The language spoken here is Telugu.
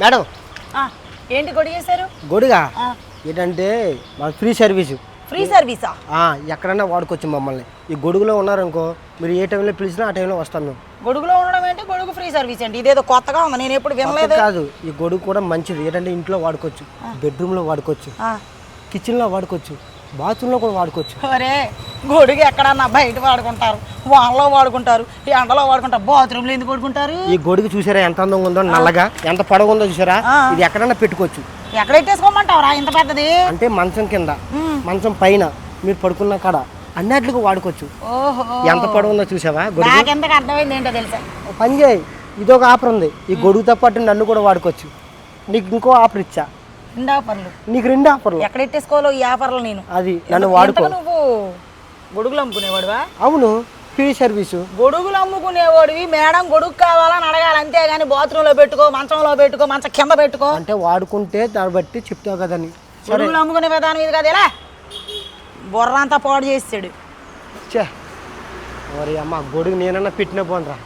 మేడం. ఏంటి గొడుగు చేశారు? గొడుగా? ఏంటంటే మాకు ఫ్రీ సర్వీసు. ఫ్రీ సర్వీసా? ఎక్కడన్నా వాడుకోవచ్చు మమ్మల్ని. ఈ గొడుగులో ఉన్నారనుకో మీరు ఏ టైంలో పిలిచినా ఆ టైంలో వస్తాం మేము. గొడుగులో ఉండడం ఏంటి? గొడుగు ఫ్రీ సర్వీస్ ఏంటి? ఇదేదో కొత్తగా ఉంది? నేను ఎప్పుడు వినలేదు. కాదు ఈ గొడుగు కూడా మంచిది. ఏంటంటే ఇంట్లో వాడుకోవచ్చు. బెడ్రూమ్లో వాడుకోవచ్చు. కిచెన్లో వాడుకోవచ్చు. బాత్రూంలో కూడా వాడుకోవచ్చు. ఒరే గొడుగు ఎక్కడన్నా బయట వాడుకుంటారు వానలో వాడుకుంటారు ఎండలో వాడుకుంటారు బాత్రూంలో ఎందుకు వాడుకుంటారు ఈ గొడుగు చూసారా ఎంత అందంగా ఉందో? నల్లగా. ఎంత పొడవు ఉందో చూసారా. ఇది ఎక్కడన్నా పెట్టుకోవచ్చు. ఎక్కడ ఎట్టేసుకోమంటావురా ఇంత పెద్దది? అంటే మంచం కింద. మంచం పైన. మీరు పడుకున్న కాడ. అన్నిటికి వాడుకోవచ్చు. ఓహో. ఎంత పొడవు ఉందో చూసావా అర్థమైంది ఏంటో తెలుసా? పని చేయి. ఇదొక ఆఫర్ ఉంది. ఈ గొడుగుతో పాటు నన్ను కూడా వాడుకోవచ్చు. నీకు ఇంకో ఆఫర్ ఇచ్చా. రెండు ఆఫర్లు. నీకు రెండు ఆఫర్లు. ఎక్కడ ఎట్టేసుకోవాలో ఈ ఆఫర్లు నేను. అది నన్ను వాడుకో. నువ్వు? గొడుగులు అమ్ముకునేవాడువా? అవును ఫ్రీ సర్వీసు. గొడుగులు అమ్ముకునేవాడివి మేడం గొడుగు కావాలని అడగాలి అంతేగాని బాత్రూంలో పెట్టుకో మంచంలో పెట్టుకో మంచం కింద పెట్టుకో. అంటే వాడుకుంటే దాన్ని బట్టి చెప్తావు కదని గొడుగులు అమ్ముకునే విధానం ఇది కదా ఎలా బుర్ర అంతా పాడు చేసాడు చే మరి అమ్మ గొడుగు నేనన్నా పెట్టిన పోనరా.